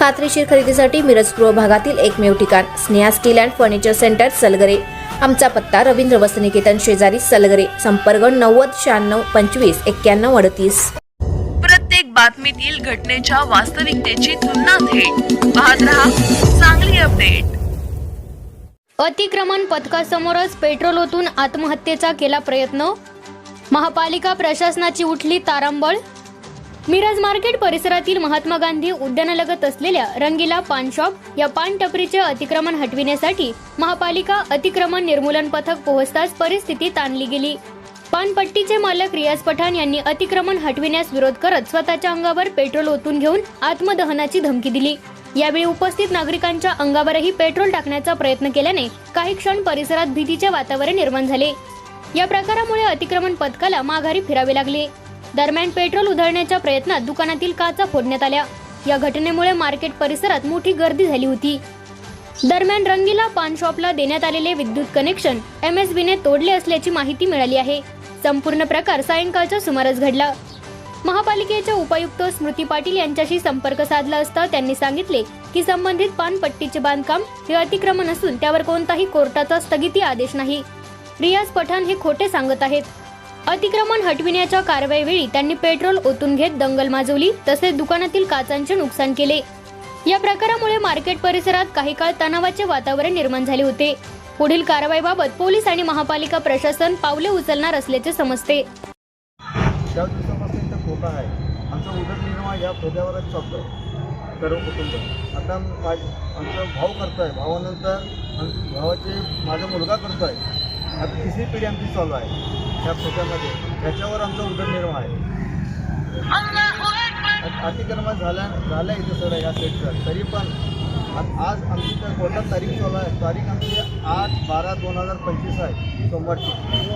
खात्रीशीर खरेदीसाठी मिरज पूर्व भागातील एकमेव ठिकाण Sneha steel and furniture centre Salgare. आमचा पत्ता रवींद्र वसनिकेतन शेजारी सलगरे संपर्क नव्वद शहाण्णव पंचवीस एक्क्याण्णव अडतीस. प्रत्येक बातमीतील घटनेच्या वास्तविकतेची तुलना थेट. पाहत रहा चांगली अपडेट. अतिक्रमण पथकासमोरच पेट्रोल ओतून आत्महत्येचा केला प्रयत्न? महापालिका प्रशासनाची उठली तारांबळ? मिरज मार्केट परिसरातील महात्मा गांधी उद्यानालगत असलेल्या रंगीला पान शॉप या पान टपरीचे अतिक्रमण हटविण्यासाठी महापालिका अतिक्रमण निर्मूलन पथक पोहोचताच परिस्थिती ताणली गेली. पानपट्टीचे मालक रियाज पठाण यांनी अतिक्रमण हटविण्यास विरोध करत स्वतःच्या अंगावर पेट्रोल ओतून घेऊन आत्मदहनाची धमकी दिली. यावेळी उपस्थित नागरिकांच्या अंगावरही पेट्रोल टाकण्याचा प्रयत्न केल्याने काही क्षण परिसरात भीतीचे वातावरण निर्माण झाले. या प्रकारामुळे अतिक्रमण पथकाला माघारी फिरावे लागले. दरम्यान पेट्रोल उधळण्याच्या प्रयत्नात दुकानातील काचा फोडण्यात आल्या. या घटनेमुळे मार्केट परिसरात मोठी गर्दी झाली होती. दरम्यान रंगीला पान शॉपला देण्यात आलेले विद्युत कनेक्शन एम एस बीने तोडले असल्याची माहिती मिळाली आहे. संपूर्ण प्रकार सायंकाळच्या सुमारास घडला. महापालिकेच्या उपायुक्त स्मृती पाटील यांच्याशी संपर्क साधला असता त्यांनी सांगितले की संबंधित पानपट्टीचे बांधकाम हे अतिक्रमण असून त्यावर कोणताही कोर्टाचा स्थगिती आदेश नाही. रियाज पठाण हे खोटे सांगत आहेत. अतिक्रमण हटविण्याच्या कारवाईवेळी त्यांनी पेट्रोल ओतून घेत दंगल माजवली तसेच दुकानातील काचांचे नुकसान केले. या प्रकारामुळे मार्केट परिसरात काही काळ तणावाचे वातावरण निर्माण झाले होते. पुढील कारवाईबाबत पोलीस आणि महापालिका प्रशासन पावले उचलणार असल्याचे समजते. खोका आहे. आमचा उदरनिर्वाह या चालतो सर्व कुटुंब. आता माझ आमचा भाऊ करतो आहे भावानंतर भावाचे माझा मुलगा करतो आहे आता तिसरी पिढी आमची चालू आहे. त्या खोट्यामध्ये त्याच्यावर आमचा उदरनिर्वाह आहे. अतिक्रमण झाल्या झालं आहे इथं सर या सेटचं तरी पण आज आमची तर कोर्टात तारीख चालू आहे तारीख आमची आठ बारा दोन हजार पंचवीस आहे सोमवारची.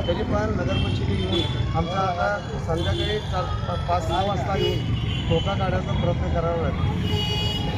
तरी पण नगरपरिषदेने येऊन आमचा आता संध्याकाळी चार पाच सहा वाजता येऊन खोका काढायचा प्रयत्न करावा लागेल.